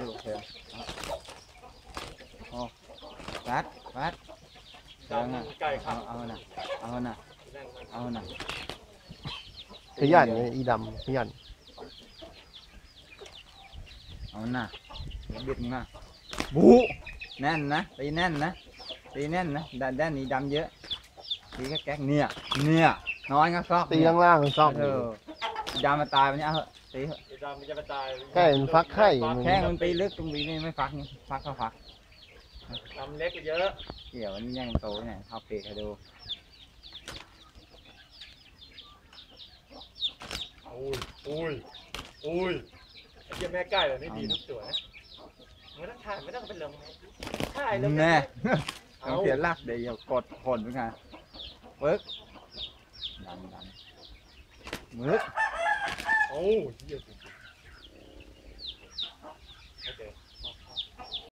ดูเถอะโอ้วัดวัดเชิงอะเอาเอาน่ะเอาน่ะเอาน่ะขยันไงอีดำขยันเอาน่ะเดี๋ยวบิดมึงอะบูแน่นนะตีแน่นนะตีแน่นนะด้านด้านนี้ดำเยอะตีแค่แก๊กเนี่ยเนี่ยน้อยก็ซอกตีเนี่างล่างซอกเออ ดำมาตายมันเนี่ยเอาเหอะตีเหอะไอ้ดำมันจะกระจายใกล้มันฟักไข่มัน แข้งมันตีลึกตรงนี้นี่ไม่ฟักนี่ฟักก็ฟักดำเล็กกว่าเยอะเกี่ยวมันย่งโตเนี่ยเอาเปรกให้ดูอุ้ยอุ้ยอุ้ยไอ้เหี้ยแม่ไก่แบบนี้ดีทุกตัวนะไม่ต้องถ่ายไม่ต้องเป็นลงถ่ายแล้วแน่เอาต้องเสียหลักเดี๋ยวกดผลเหมือนกันปึ๊กดันดันมึกโอ้ เหี้ย